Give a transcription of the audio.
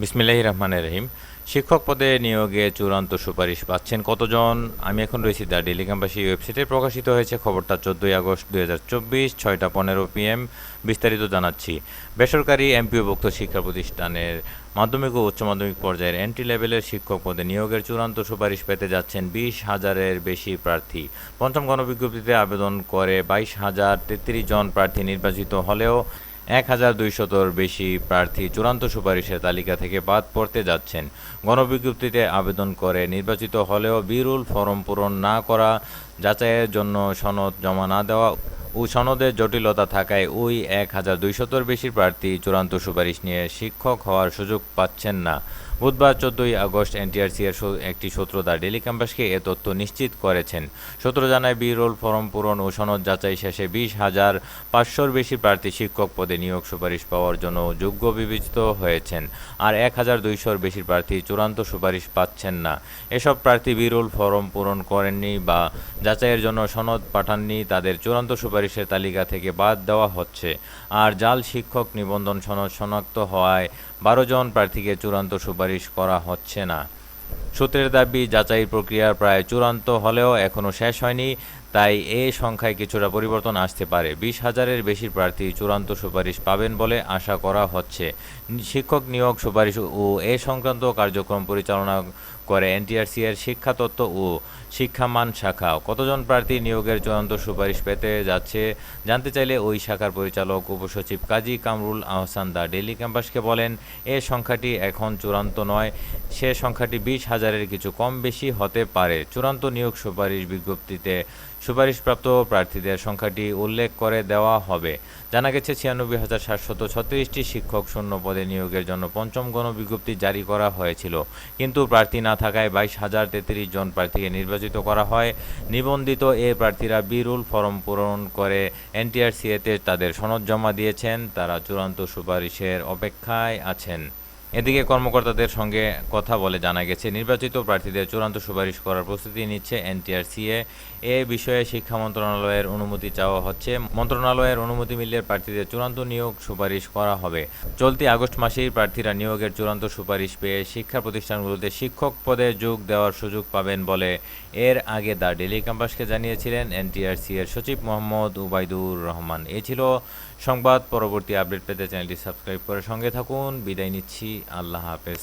বিসমিল্লাহ রহমানের রহিম। শিক্ষক পদে নিয়োগে চূড়ান্ত সুপারিশ পাচ্ছেন কতজন? আমি এখন রয়েছি দ্য ডেলি ক্যাম্পাসী ওয়েবসাইটে। প্রকাশিত হয়েছে খবরটা চোদ্দোই আগস্ট দুই হাজার চব্বিশ, ছয়টা পনেরো পিএম। বিস্তারিত জানাচ্ছি। বেসরকারি এমপিওভুক্ত শিক্ষা প্রতিষ্ঠানের মাধ্যমিক ও উচ্চ মাধ্যমিক পর্যায়ের এন্ট্রি লেভেলের শিক্ষক পদে নিয়োগের চূড়ান্ত সুপারিশ পেতে যাচ্ছেন বিশ হাজারের বেশি প্রার্থী। পঞ্চম গণবিজ্ঞপ্তিতে আবেদন করে বাইশ হাজার তেত্রিশ জন প্রার্থী নির্বাচিত হলেও এক হাজার দুইশতর বেশি প্রার্থী চূড়ান্ত সুপারিশের তালিকা থেকে বাদ পড়তে যাচ্ছেন। গণবিজ্ঞপ্তিতে আবেদন করে নির্বাচিত হলেও বিরুল ফরম পূরণ না করা, যাচাইয়ের জন্য সনদ জমা না দেওয়া ও সনদের জটিলতা থাকায় ওই এক হাজার দুইশতর বেশি প্রার্থী চূড়ান্ত সুপারিশ নিয়ে শিক্ষক হওয়ার সুযোগ পাচ্ছেন না। বুধবার চোদ্দই আগস্ট এনটিআরসি এর একটি সূত্র দা ডেলি ক্যাম্পাসকে এ তথ্য নিশ্চিত করেছেন। সূত্র জানায় বিরোল ফরম পূরণ ও সনদ যাচাই শেষে বিশ হাজার পাঁচশোর বেশি প্রার্থী শিক্ষক পদে নিয়োগ সুপারিশ পাওয়ার জন্য যোগ্য বিবেচিত হয়েছেন। আর এক হাজার দুইশোর বেশি প্রার্থী চূড়ান্ত সুপারিশ পাচ্ছেন না। এসব প্রার্থী বিরোল ফরম পূরণ করেননি বা যাচাইয়ের জন্য সনদ পাঠাননি, তাদের চূড়ান্ত সুপারিশের তালিকা থেকে বাদ দেওয়া হচ্ছে। আর জাল শিক্ষক নিবন্ধন সনদ শনাক্ত হওয়ায় বারো জন প্রার্থীকে চূড়ান্ত সুপারিশ করা হচ্ছে না। সূত্রের দাবি, যাচাই প্রক্রিয়া প্রায় চূড়ান্ত হলেও এখনও শেষ হয়নি, তাই এ সংখ্যায় কিছুটা পরিবর্তন আসতে পারে। বিশ হাজারের বেশি প্রার্থী চূড়ান্ত সুপারিশ পাবেন বলে আশা করা হচ্ছে। শিক্ষক নিয়োগ সুপারিশ ও এ সংক্রান্ত কার্যক্রম পরিচালনা করে এনটিআরসি এর শিক্ষা তত্ত্ব ও শিক্ষামান শাখা। কতজন প্রার্থী নিয়োগের চূড়ান্ত সুপারিশ পেতে যাচ্ছে জানতে চাইলে ওই শাখার পরিচালক উপসচিব কাজী কামরুল আহসান দা ডেলি ক্যাম্পাসকে বলেন, এ সংখ্যাটি এখন চূড়ান্ত নয়, সে সংখ্যাটি বিশ হাজারের কিছু কম বেশি হতে পারে। চূড়ান্ত নিয়োগ সুপারিশ বিজ্ঞপ্তিতে সুপারিশপ্রাপ্ত প্রার্থীদের সংখ্যাটি উল্লেখ করে দেওয়া হবে। জানা গেছে, ছিয়ানব্বই হাজার সাতশত ছত্রিশটি শিক্ষক শূন্য পদে নিয়োগের জন্য পঞ্চম গণবিজ্ঞপ্তি জারি করা হয়েছিল। কিন্তু প্রার্থী না থাকায় বাইশ হাজার তেত্রিশ জন প্রার্থীকে নির্বাচিত করা হয়। নিবন্ধিত এ প্রার্থীরা বিরুল ফরম পূরণ করে এনটিআরসিএতে তাদের সনদ জমা দিয়েছেন। তারা চূড়ান্ত সুপারিশের অপেক্ষায় আছেন। এদিকে কর্মকর্তাদের সঙ্গে কথা বলে জানা গেছে, নির্বাচিত প্রার্থীদের চূড়ান্ত সুপারিশ করার প্রস্তুতি নিচ্ছে এনটিআরসিএ। এ বিষয়ে শিক্ষা মন্ত্রণালয়ের অনুমতি চাওয়া হচ্ছে। মন্ত্রণালয়ের অনুমতি মিললে প্রার্থীদের চূড়ান্ত নিয়োগ সুপারিশ করা হবে। চলতি আগস্ট মাসেই প্রার্থীরা নিয়োগের চূড়ান্ত সুপারিশ পেয়ে শিক্ষা প্রতিষ্ঠানগুলোতে শিক্ষক পদে যোগ দেওয়ার সুযোগ পাবেন বলে এর আগে দ্য ডেলি ক্যাম্পাসকে জানিয়েছিলেন এনটিআরসি এর সচিব মোহাম্মদ উবাইদুর রহমান। এ ছিল সংবাদ। পরবর্তী আপডেট পেতে চ্যানেলটি সাবস্ক্রাইব করে সঙ্গে থাকুন। বিদায় নিচ্ছি। আল্লাহ হাফেজ।